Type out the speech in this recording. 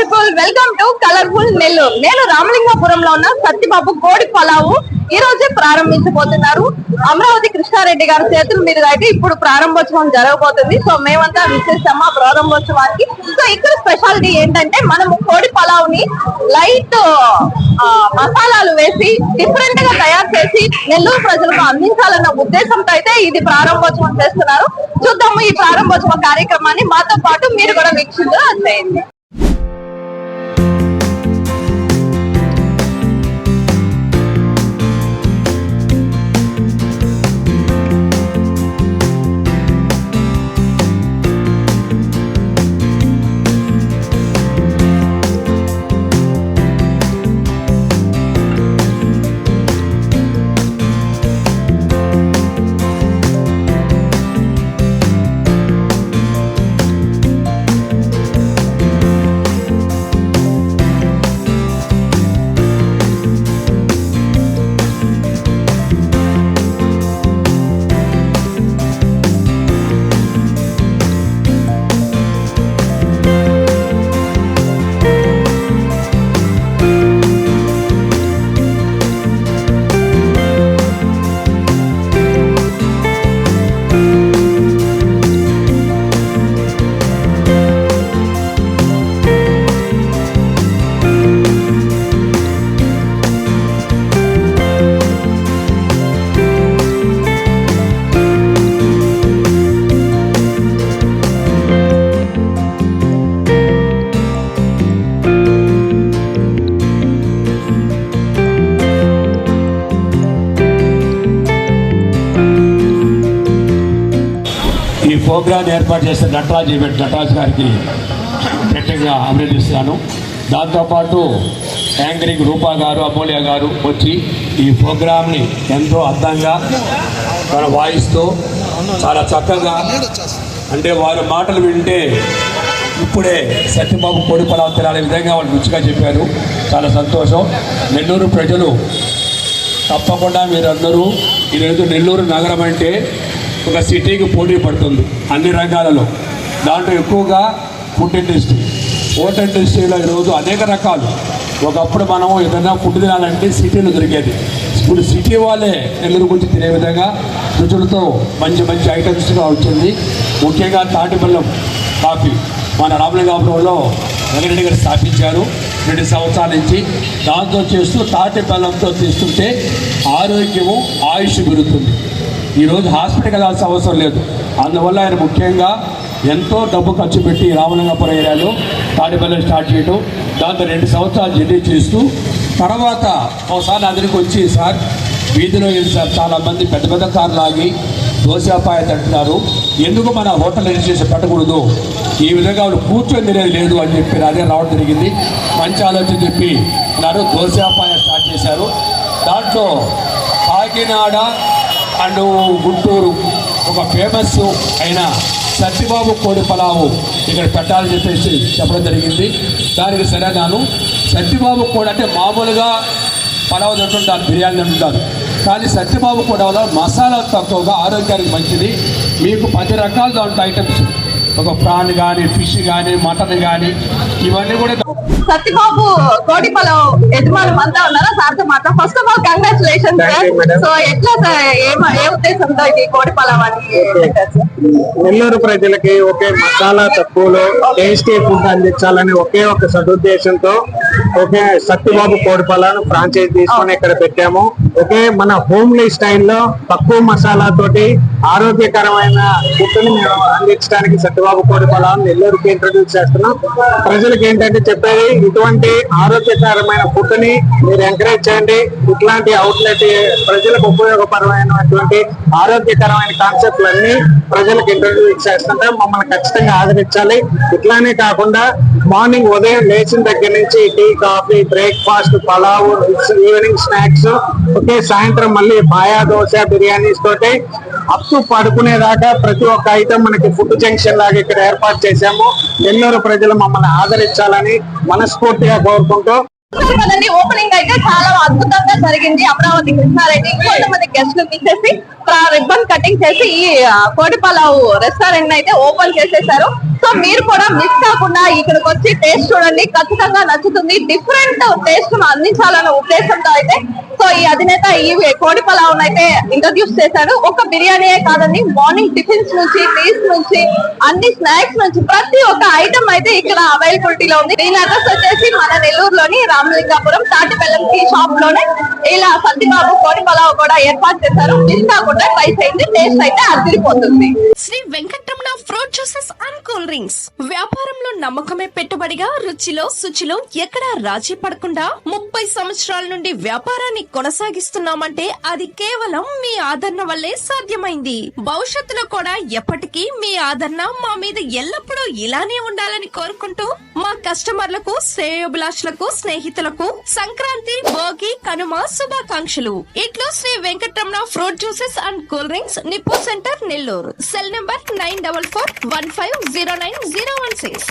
People welcome to colourful Nellore నేను రామలింగాపురంలో ఉన్న సత్యబాబు కోడి పలావు. ఈ రోజే ప్రారంభించబోతున్నారు. అమరావతి కృష్ణారెడ్డి గారి చేతుల మీద అయితే ఇప్పుడు ప్రారంభోత్సవం జరగబోతుంది. సో మేమంతా విశేషమ్మ ప్రారంభోత్సవానికి. సో ఇక్కడ స్పెషాలిటీ ఏంటంటే మనము కోడి పలావుని లైట్ మసాలాలు వేసి డిఫరెంట్గా తయారు చేసి నెల్లూరు ప్రజలకు అందించాలన్న ఉద్దేశంతో అయితే ఇది ప్రారంభోత్సవం చేస్తున్నారు. చూద్దాము ఈ ప్రారంభోత్సవ కార్యక్రమాన్ని మాతో పాటు మీరు కూడా వీక్షించు చేయండి ప్రోగ్రాం ఏర్పాటు చేసిన నటరాజ్ ఈవెంట్ నటరాజ్ గారికి ప్రత్యేకంగా అభినందిస్తున్నాను. దాంతోపాటు యాంకరింగ్ రూపా గారు అమూల్య గారు వచ్చి ఈ ప్రోగ్రామ్ని ఎంతో అందంగా తన వాయిస్తో చాలా చక్కగా అంటే వారి మాటలు వింటే ఇప్పుడే సత్యబాబు కోడి పొలాలు తినాలనే విధంగా వాళ్ళు రుచిగా చెప్పారు. చాలా సంతోషం. నెల్లూరు ప్రజలు తప్పకుండా మీరందరూ ఈరోజు నెల్లూరు నగరం అంటే ఒక సిటీకి పోటీ పడుతుంది అన్ని రంగాలలో. దాంట్లో ఎక్కువగా ఫుడ్ ఇండస్ట్రీ ఫుడ్ ఇండస్ట్రీలో ఈరోజు అనేక రకాలు. ఒకప్పుడు మనం ఏదైనా ఫుడ్ తినాలంటే సిటీలో దొరికేది. ఇప్పుడు సిటీ వాళ్ళే నెల్లూరు గురించి తినే విధంగా రుచులతో మంచి మంచి ఐటమ్స్గా వచ్చింది. ముఖ్యంగా తాటిబెల్లం కాఫీ. మన రామలింగాపురంలో వెంకటరెడ్డి గారు స్థాపించారు. రెండు సంవత్సరాల నుంచి దాంతో చేస్తూ తాటి బెల్లంతో తీస్తుంటే ఆరోగ్యము ఆయుష్ పెరుగుతుంది. ఈరోజు హాస్పిటల్కి వెళ్ళాల్సిన అవసరం లేదు. అందువల్ల ఆయన ముఖ్యంగా ఎంతో డబ్బు ఖర్చు పెట్టి రామలింగపురం ఏరియాలో తాడిపల్లి స్టార్ట్ చేయడం దాంతో రెండు సంవత్సరాలు జర్నీ చేస్తూ తర్వాత ఒకసారి అందరికి వచ్చి సార్ వీధిలో వెళ్ళి సార్? చాలామంది పెద్ద పెద్ద కార్లు ఆగి దోశాపాయ తింటున్నారు ఎందుకు మన హోటల్ రిజిస్ట్రేషన్ పెట్టకూడదు? ఈ విధంగా వాళ్ళు కూర్చొని తినేది లేదు అని చెప్పి అదే రావడం జరిగింది. మంచి ఆలోచన చెప్పి నారు దోశాపాయ స్టార్ట్ చేశారు. దాంట్లో కాకినాడ అండ్ గుంటూరు ఒక ఫేమస్ అయిన సత్యబాబు కోడి పలావు ఇక్కడ పెట్టాలని చెప్పేసి చెప్పడం జరిగింది. దానికి సరేనాను సత్యబాబు కోడి అంటే మామూలుగా పలావ్ తింటుంటారు బిర్యానీ తింటుంటారు. కానీ సత్యబాబు కోడి వల్ల మసాలా తక్కువగా ఆరోగ్యానికి మంచిది. మీకు పది రకాలుగా దాంట్లో ఐటమ్స్ ఒక ప్రాన్ కానీ ఫిష్ కానీ మటన్ కానీ ఇవన్నీ కూడా సత్యబాబు కోడి పలావ్ యజమానులు అంతా ఉన్నారా? సార్తో మాత్రం first of all congratulation. So ఎట్లా సార్ ఏ ఉద్దేశంతో పెట్టారు? సార్? నెల్లూరు ప్రజలకి ఒకే మసాలా తక్కువలో టేస్టీ ఫుడ్ అందించాలని ఒకే ఒక సదుద్దేశంతో ఒకే సత్యబాబు కోడిపల్లను ఫ్రాంచైజ్ తీసుకొని ఇక్కడ పెట్టాము. ఒకే మన హోమ్లీ స్టైల్లో తక్కువ మసాలా తోటి ఆరోగ్యకరమైన ఫుడ్ని మేము అందించడానికి సత్యబాబు కోడిపల్లను నెల్లూరుకి ఇంట్రడ్యూస్ చేస్తున్నాం. ప్రజలకు ఏంటంటే చెప్పేది ఇటువంటి ఆరోగ్యకరమైన ఫుడ్ని మీరు ఎంకరేజ్ చేయండి. ఇట్లాంటి అవుట్లెట్ ప్రజలకు ఉపయోగపరమైనటువంటి ఆరోగ్యకరమైన కాన్సెప్ట్లన్నీ ప్రజలకు ఇంట్రడ్యూస్ చేస్తుంటే మమ్మల్ని ఖచ్చితంగా ఆదరించాలి. ఇట్లానే కాకుండా మార్నింగ్ ఉదయం లేచిన దగ్గర నుంచి tea coffee breakfast pulao evening snacks okay సాయంత్రం మళ్ళీ పాయా దోశ బిర్యానీస్ తోటి అప్పు పడుకునేదాకా ప్రతి ఒక్క ఐటమ్ మనకి ఫుడ్ జంక్షన్ లాగా ఇక్కడ ఏర్పాటు చేశాము. నెల్లూరు ప్రజలు మమ్మల్ని ఆదరించాలని మనస్ఫూర్తిగా కోరుకుంటూ కదండి ఓపెనింగ్ అయితే చాలా అద్భుతంగా జరిగింది. అమరావతి కృష్ణారెడ్డి కొంతమంది గెస్ట్లు తీసేసి రిబ్బన్ కటింగ్ చేసి ఈ ఆ, రెస్టారెంట్ అయితే ఓపెన్ చేసేసారు. సో మీరు కూడా మిస్ కాకుండా ఇక్కడికి వచ్చి టేస్ట్ చూడండి. ఖచ్చితంగా నచ్చుతుంది. డిఫరెంట్ టేస్ట్ అందించాలనే ఉద్దేశంతో అయితే సో ఈ అధినేత ఈ కోడి పలావును అయితే ఇంట్రడ్యూస్ చేశాడు. ఒక బిర్యానీయే కాదండి మార్నింగ్ టిఫిన్స్ నుంచి టీస్ నుంచి అన్ని స్నాక్స్ నుంచి ప్రతి ఒక్క ఐటమ్ అయితే ఇక్కడ అవైలబిలిటీలో ఉంది. దీని అడ్రస్ వచ్చేసి మన నెల్లూరులోని రామలింగాపురం తాటిపల్లం టీ షాప్లోనే ఇలా సత్యబాబు కోడి పలావ్ కూడా ఏర్పాటు చేశారు. మిస్ కాకుండా ట్రై చేయండి టేస్ట్ అయితే అదిరిపోతుంది. శ్రీ వెంకట నమ్మకమే పెట్టుబడిగా రుచిలో శుచిలో ఎక్కడా రాజీ పడకుండా ముప్పై సంవత్సరాల నుండి వ్యాపారాన్ని కొనసాగిస్తున్నామంటే అది కేవలం మీ ఆదరణ వల్లే సాధ్యమైంది. భవిష్యత్తులో కూడా ఎప్పటికీ మీ ఆదరణ మా మీద ఎల్లప్పుడూ ఇలానే ఉండాలని కోరుకుంటూ మా కస్టమర్లకు శ్రేయోభిలాషులకు స్నేహితులకు సంక్రాంతి భోగి కనుమ శుభాకాంక్షలు. ఇట్లు Shri Venkataramana fruit juices and cool drinks Nippu centre Nellore. Cell number nine double four one five zero nine zero one six.